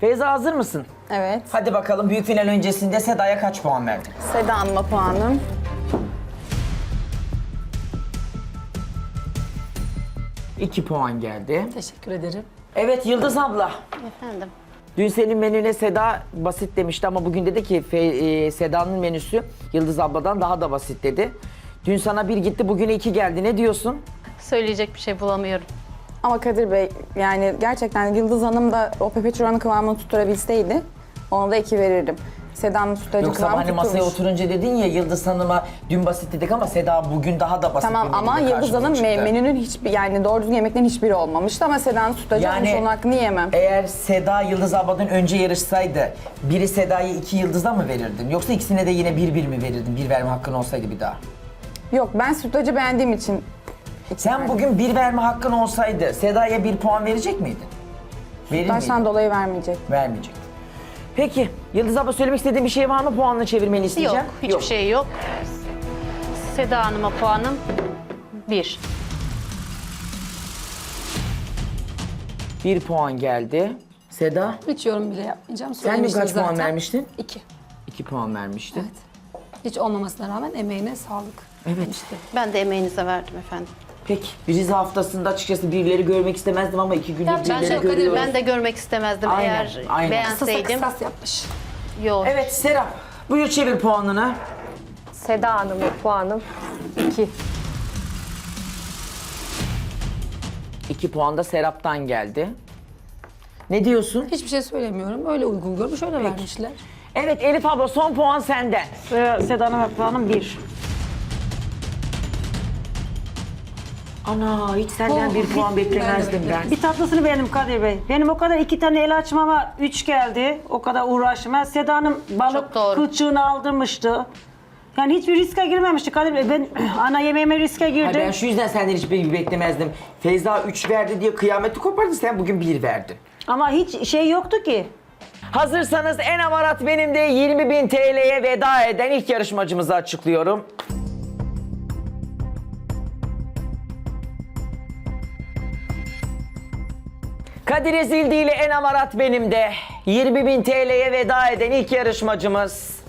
Feyza hazır mısın? Evet. Hadi bakalım büyük final öncesinde Seda'ya kaç puan verdin? Seda Hanım'a puanım. İki puan geldi. Teşekkür ederim. Evet Yıldız abla. Efendim. Dün senin menüne Seda basit demişti ama bugün dedi ki Fe- e, Seda'nın menüsü Yıldız abladan daha da basit dedi. Dün sana bir gitti bugüne iki geldi. Ne diyorsun? Söyleyecek bir şey bulamıyorum. Ama Kadir Bey yani gerçekten Yıldız Hanım da o pepe çorbanın kıvamını tutturabilseydi ona da iki verirdim. Seda'nın tutturacak Yoksa kıvamı hani masaya tutturmuş. oturunca dedin ya Yıldız Hanım'a dün basit dedik ama Seda bugün daha da basit Tamam bir ama menüyle Yıldız Hanım karşımıza me- çıktı. menünün hiçbir yani doğru düzgün yemeklerin hiçbiri olmamıştı ama Seda'nın tutacak Yani- onun hakkını yemem. Eğer Seda Yıldız abladan önce yarışsaydı biri Seda'ya iki yıldıza mı verirdin? Yoksa ikisine de yine bir bir mi verirdin? Bir verme hakkın olsaydı bir daha. Yok ben sütlacı beğendiğim için Sen bugün bir verme hakkın olsaydı Seda'ya bir puan verecek miydin? Verir miydin? dolayı vermeyecek. Vermeyecektin. Peki Yıldız abla söylemek istediğin bir şey var mı? Puanını çevirmeni Yok, isteyeceğim. hiçbir şey yok. Seda Hanım'a puanım 1. Bir puan geldi. Seda Hiç yorum bile yapmayacağım. sen mi Söylemiştim kaç puan zaten. vermiştin? İki. İki puan vermiştin. Evet. Hiç olmamasına rağmen emeğine sağlık. Evet. demişti. Ben de emeğinize verdim efendim. Peki Rize haftasında açıkçası birileri görmek istemezdim ama iki gündür Ya ben birileri Kadir, görüyoruz. Ben de görmek istemezdim Aynen, eğer aynen. Kısasa beğenseydim. kısas yapmış. Yok. Evet Serap buyur çevir puanını. Seda Hanım'a puanım 2. İki puan da Serap'tan geldi. Ne diyorsun? Hiçbir şey söylemiyorum. Öyle uygun görmüş, öyle vermişler. Evet Elif abla son puan senden. Ve Seda'nın ve puanım 1. Ana hiç senden Oh, bir puan beklemezdim ben. Bir tatlısını beğendim Kadir Bey. Benim o kadar iki tane el açmama 3 geldi. O kadar uğraşma. Seda'nın balık Çok doğru. kılçığını aldırmıştı. Yani hiçbir riske girmemişti Kadir Bey. Ben ana yemeğime riske Hayır, girdim. ben şu yüzden senden hiçbir beklemezdim. Feyza 3 verdi diye kıyameti kopardın sen bugün 1 verdin. Ama hiç şey yoktu ki. Hazırsanız en amarat benim de 20.000 TL'ye veda eden ilk yarışmacımızı açıklıyorum. Kadir Ezildi ile en amarat benim de 20.000 TL'ye veda eden ilk yarışmacımız.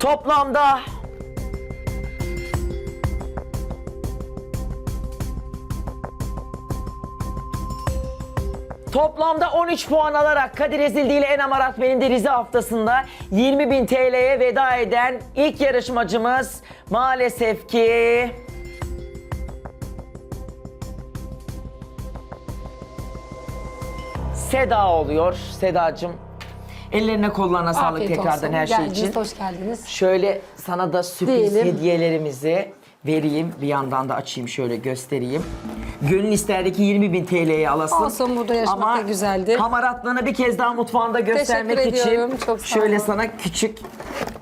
Toplamda Toplamda 13 puan alarak Kadir Ezildi ile en amarat benim de Rize haftasında 20.000 TL'ye veda eden ilk yarışmacımız maalesef ki Seda oluyor. Sedacığım ellerine kollarına sağlık Afiyet tekrardan olsun. her şey Geldiniz, için. hoş geldiniz. Şöyle sana da sürpriz Diyelim. hediyelerimizi vereyim. Bir yandan da açayım şöyle göstereyim. Gönül isterdi ki 20 bin TL'ye alasın. Olsun, burada yaşamak Ama da güzeldi. Kamaratlığını bir kez daha mutfağında göstermek Teşekkür için ediyorum, çok sağ şöyle olun. sana küçük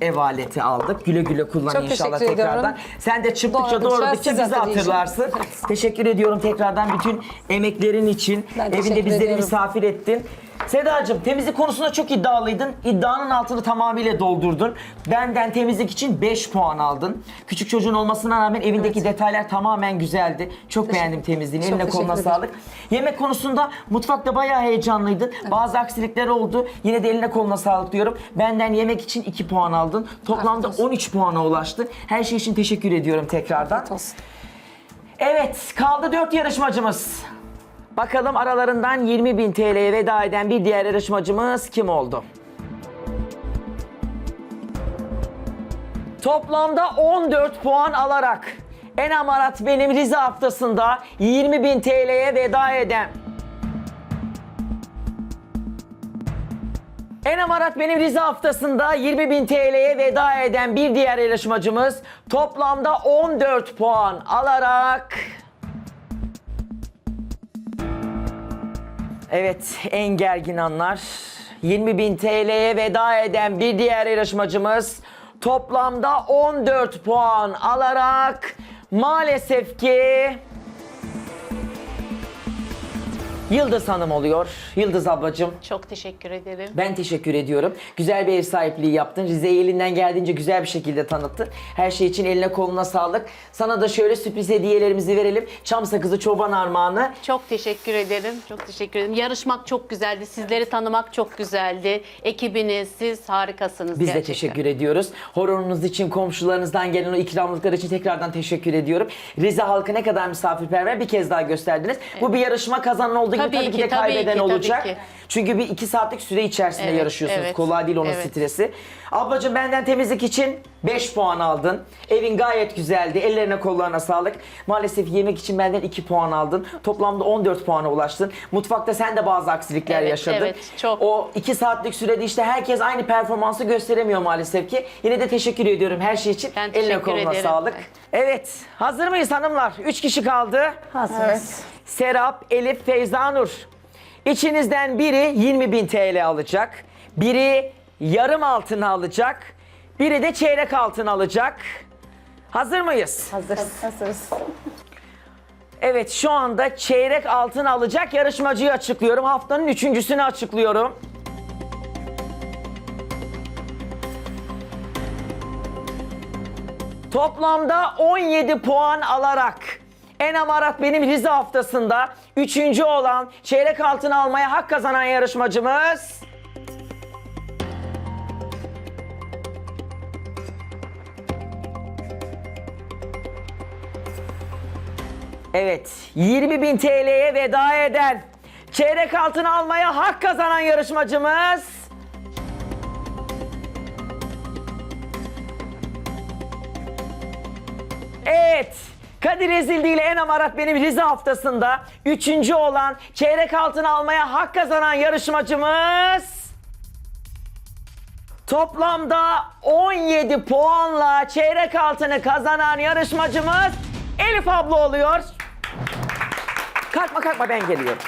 ev aleti aldık. Güle güle kullan Çok inşallah teşekkür tekrardan. ediyorum. Sen de çıktıkça doğradıkça siz bizi hatırlayacağım. hatırlarsın. Teşekkür ediyorum tekrardan bütün emeklerin için. Ben Evinde bizleri ediyorum. misafir ettin. Sedacığım temizlik konusunda çok iddialıydın. İddianın altını tamamıyla doldurdun. Benden temizlik için 5 puan aldın. Küçük çocuğun olmasına rağmen evindeki detaylar tamamen güzeldi. Çok beğendim temizliğini. Çok Eline koluna ederim. sağlık. Yemek konusunda mutfakta bayağı heyecanlıydın. Bazı aksilikler oldu. Yine de eline koluna sağlık diyorum. Benden yemek için 2 puan aldın. Toplamda olsun. 13 puana ulaştın. Her şey için teşekkür ediyorum tekrardan. Olsun. Evet, kaldı 4 yarışmacımız. Bakalım aralarından 20 bin TL'ye veda eden bir diğer yarışmacımız kim oldu? Toplamda 14 puan alarak en amarat benim Rize haftasında 20 bin TL'ye veda eden En amarat benim Rize haftasında 20 bin TL'ye veda eden bir diğer yarışmacımız toplamda 14 puan alarak Evet en gergin anlar. 20 bin TL'ye veda eden bir diğer yarışmacımız toplamda 14 puan alarak maalesef ki Yıldız Hanım oluyor. Yıldız ablacığım Çok teşekkür ederim. ben teşekkür ediyorum. Güzel bir ev sahipliği yaptın. Rize'yi elinden geldiğince güzel bir şekilde tanıttın. Her şey için eline koluna sağlık. Sana da şöyle sürpriz hediyelerimizi verelim. Çam sakızı çoban armağanı. Çok teşekkür ederim. Çok teşekkür ederim. Yarışmak çok güzeldi. Sizleri tanımak çok güzeldi. Ekibiniz, siz harikasınız Biz gerçekten. de teşekkür ediyoruz. Horonunuz için, komşularınızdan gelen o ikramlıklar için tekrardan teşekkür ediyorum. Rize halkı ne kadar misafirperver bir kez daha gösterdiniz. Bu bir yarışma kazanan gibi Tabii tabii ki, ki, de tabii kaybeden ki, tabii olacak. ki. Çünkü bir iki saatlik süre içerisinde Evet, yarışıyorsunuz. evet, Kolay değil onun evet. stresi. Ablacığım benden temizlik için 5 puan aldın. Evin gayet güzeldi. Ellerine kollarına sağlık. Maalesef yemek için benden 2 puan aldın. Toplamda 14 puana ulaştın. Mutfakta sen de bazı aksilikler Evet, yaşadın. evet, çok. O 2 saatlik sürede işte herkes aynı performansı gösteremiyor maalesef ki. Yine de teşekkür ediyorum her şey için. Ben Eline koluna ederim. sağlık. Evet. Hazır mıyız hanımlar? 3 kişi kaldı. Evet. Serap, Elif, Feyza Nur. İçinizden biri 20 bin TL alacak. Biri yarım altın alacak. Biri de çeyrek altın alacak. Hazır mıyız? Hazırız. Hazırız. Evet şu anda çeyrek altın alacak yarışmacıyı açıklıyorum. Haftanın üçüncüsünü açıklıyorum. Toplamda 17 puan alarak en amarat benim Rize haftasında üçüncü olan çeyrek altın almaya hak kazanan yarışmacımız... Evet, 20 bin TL'ye veda eden, çeyrek altın almaya hak kazanan yarışmacımız... Evet, Kadir Ezildi ile en amarat benim Rize haftasında üçüncü olan çeyrek altın almaya hak kazanan yarışmacımız... Toplamda 17 puanla çeyrek altını kazanan yarışmacımız Elif abla oluyor. Kalkma kalkma ben geliyorum.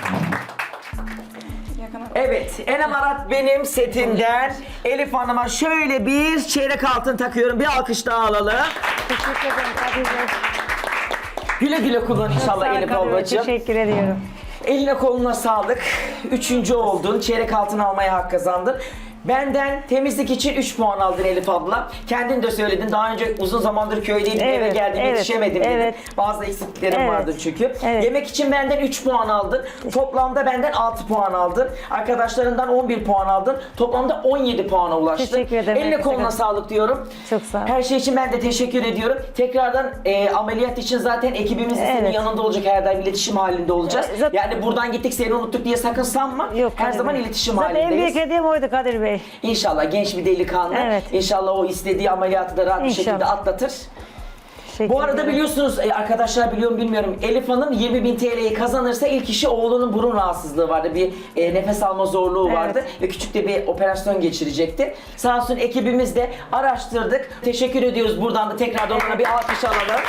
Evet, Enem Arat benim setimden Elif Hanım'a şöyle bir çeyrek altın takıyorum. Bir alkış daha alalım. Teşekkür ederim. Güle güle kullan inşallah Elif ablacığım. Teşekkür ediyorum. Eline koluna sağlık. Üçüncü oldun. Çeyrek altın almaya hak kazandın. Benden temizlik için 3 puan aldın Elif abla. Kendin de söyledin. Daha önce uzun zamandır köydeydim eve Evet, geldim evet, yetişemedim dedin. evet. Bazı eksikliklerim Evet, vardı çünkü. evet. Yemek için benden 3 puan aldın. Toplamda benden 6 puan aldın. Arkadaşlarından 11 puan aldın. Toplamda 17 puana ulaştın. Teşekkür ederim. Eline koluna sağlık diyorum. Çok sağ ol. Her şey için ben de teşekkür ediyorum. Tekrardan e, ameliyat için zaten ekibimiz de senin Evet. yanında olacak. Her daim iletişim halinde olacağız. Zaten- Yani buradan gittik seni unuttuk diye sakın sanma. Yok Her zaman iletişim Zaten en halindeyiz. büyük hediyem oydu Kadir Bey. İnşallah genç bir delikanlı. Evet. İnşallah o istediği ameliyatı da rahat bir İnşallah. şekilde atlatır. Teşekkür Bu arada ederim. biliyorsunuz e, arkadaşlar biliyorum bilmiyorum Elif Hanım 20 bin TL'yi kazanırsa ilk işi oğlunun burun rahatsızlığı vardı. Bir e, nefes alma zorluğu Evet. vardı ve küçük de bir operasyon geçirecekti. Sağ olsun ekibimiz de araştırdık. Teşekkür ediyoruz buradan da tekrardan ona bir alkış alalım.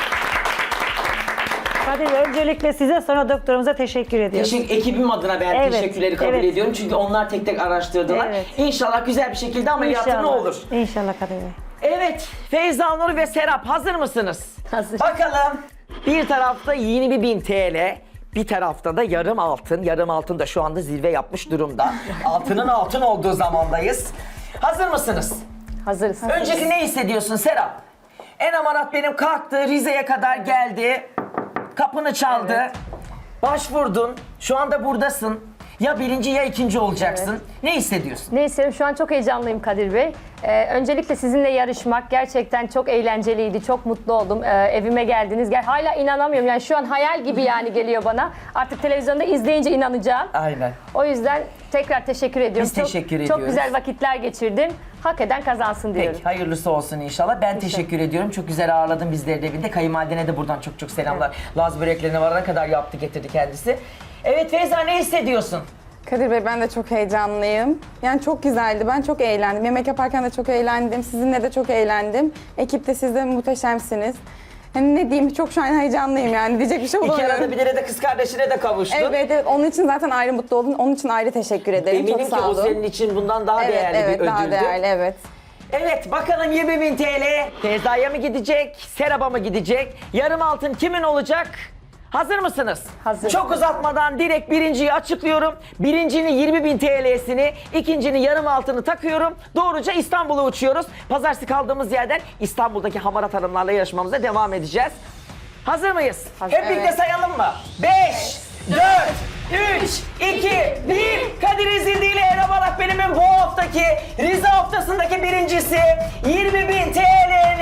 Bey öncelikle size sonra doktorumuza teşekkür ediyoruz. Teşekkür, ekibim adına ben Evet, teşekkürleri kabul evet. ediyorum. Çünkü onlar tek tek araştırdılar. Evet. İnşallah güzel bir şekilde ameliyatın İnşallah. olur. İnşallah Kadir Bey. Evet, Feyza Nur ve Serap hazır mısınız? Hazır. Bakalım. Bir tarafta 20 bin TL, bir tarafta da yarım altın. Yarım altın da şu anda zirve yapmış durumda. Altının altın olduğu zamandayız. Hazır mısınız? Hazırız. Önceki ne hissediyorsun Serap? En amarat benim kalktı, Rize'ye kadar geldi. Kapını çaldı. Başvurdun. Şu anda buradasın. Ya birinci ya ikinci olacaksın. Ne hissediyorsun? Neyse şu an çok heyecanlıyım Kadir Bey. Ee, öncelikle sizinle yarışmak gerçekten çok eğlenceliydi. Çok mutlu oldum. Ee, evime geldiniz. Gel hala inanamıyorum. Yani şu an hayal gibi yani geliyor bana. Artık televizyonda izleyince inanacağım. Aynen. O yüzden tekrar teşekkür ediyorum. Biz teşekkür çok, ediyoruz. Çok güzel vakitler geçirdim. Hak eden kazansın diyorum. Peki hayırlısı olsun inşallah. Ben teşekkür ediyorum. Çok güzel ağırladın bizleri de evinde. Kayınvalidene de buradan çok çok selamlar. Laz böreklerine varana kadar yaptı getirdi kendisi. Evet Feyza ne hissediyorsun? Kadir Bey ben de çok heyecanlıyım. Yani çok güzeldi. Ben çok eğlendim. Yemek yaparken de çok eğlendim. Sizinle de çok eğlendim. Ekip de siz de muhteşemsiniz. Hani ne diyeyim çok şu an heyecanlıyım yani diyecek bir şey İki arada bulamıyorum. bir yere de kız kardeşine de kavuştun. Evet, evet onun için zaten ayrı mutlu oldum. Onun için ayrı teşekkür ederim. Eminim çok ki sağ o olun. senin için bundan daha evet, değerli evet, bir daha ödüldü. değerli evet. Evet bakalım 20 bin TL Feyza'ya mı gidecek, Serap'a mı gidecek? Yarım altın kimin olacak? Hazır mısınız? Hazır. Çok uzatmadan direkt birinciyi açıklıyorum. Birincinin 20 bin TL'sini, ikincinin yarım altını takıyorum. Doğruca İstanbul'a uçuyoruz. Pazartesi kaldığımız yerden İstanbul'daki hamarat hanımlarla yarışmamıza devam edeceğiz. Hazır mıyız? Hep birlikte sayalım mı? 5, 4, 3, 2, 1. Kadir Ezildi ile Eren Balak Benim'in bu haftaki Rize haftasındaki birincisi 20 bin TL'nin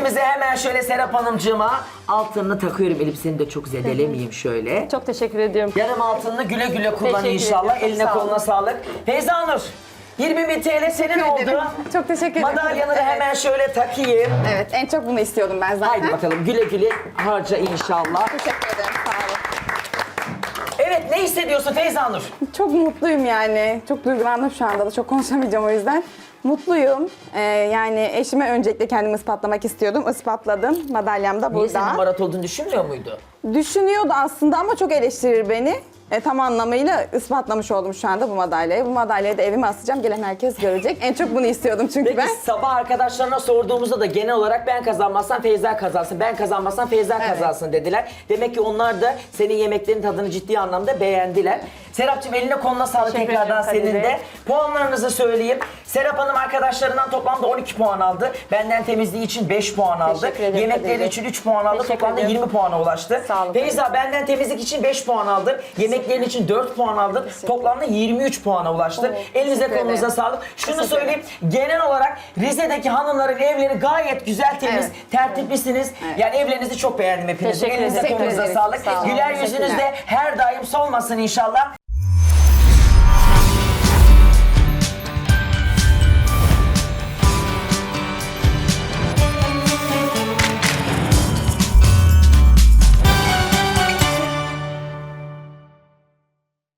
İkincimize hemen şöyle Serap Hanımcığıma altınını takıyorum. Elbiseni de çok zedelemeyeyim şöyle. Çok teşekkür ediyorum. Yarım altınını güle güle kullan Teşekkür inşallah. ediyorum, Eline sağ olun. koluna sağlık. Feyza Nur, 20 bin TL senin oldu. ederim. Çok teşekkür ederim. Madalyanı da Evet. hemen şöyle takayım. Evet en çok bunu istiyordum ben zaten. Haydi bakalım güle güle harca inşallah. Teşekkür ederim sağ olun. Evet, ne hissediyorsun Feyza Nur? Çok mutluyum yani. Çok duygulandım şu anda da. Çok konuşamayacağım o yüzden. Mutluyum. Ee, yani eşime öncelikle kendimi ispatlamak istiyordum. Ispatladım. Madalyam da Niye senin burada. marat olduğunu düşünmüyor muydu? Düşünüyordu aslında ama çok eleştirir beni. E, tam anlamıyla ispatlamış oldum şu anda bu madalyayı. Bu madalyayı da evime asacağım. Gelen herkes görecek. En çok bunu istiyordum çünkü Peki ben. sabah arkadaşlarına sorduğumuzda da genel olarak ben kazanmazsam Feyza kazansın, ben kazanmazsam Feyza Evet. kazansın dediler. Demek ki onlar da senin yemeklerin tadını ciddi anlamda beğendiler. Serapcığım eline koluna sağlık Teşekkür tekrardan ederim senin Kadir de. Bey. Puanlarınızı söyleyeyim. Serap Hanım arkadaşlarından toplamda 12 puan aldı. Benden temizliği için 5 puan aldı. Teşekkür ederim Yemekleri Bey. için 3 puan aldı. Teşekkür Toplamda ederim. 20 puana ulaştı. Sağ olun. Feyza benden temizlik için 5 puan aldın. Yemeklerin için 4 puan aldın. Toplamda 23 puana ulaştın. Elinize teşekkür kolunuza ederim. sağlık. Şunu Teşekkür söyleyeyim. Genel olarak Rize'deki hanımların evleri gayet güzel, temiz, Evet. tertiplisiniz. Yani evlerinizi çok beğendim hepinizin. Teşekkür Elinize ederim. kolunuza Teşekkür sağlık. Sağ olun. Güler Teşekkürler. yüzünüzde her daim solmasın inşallah.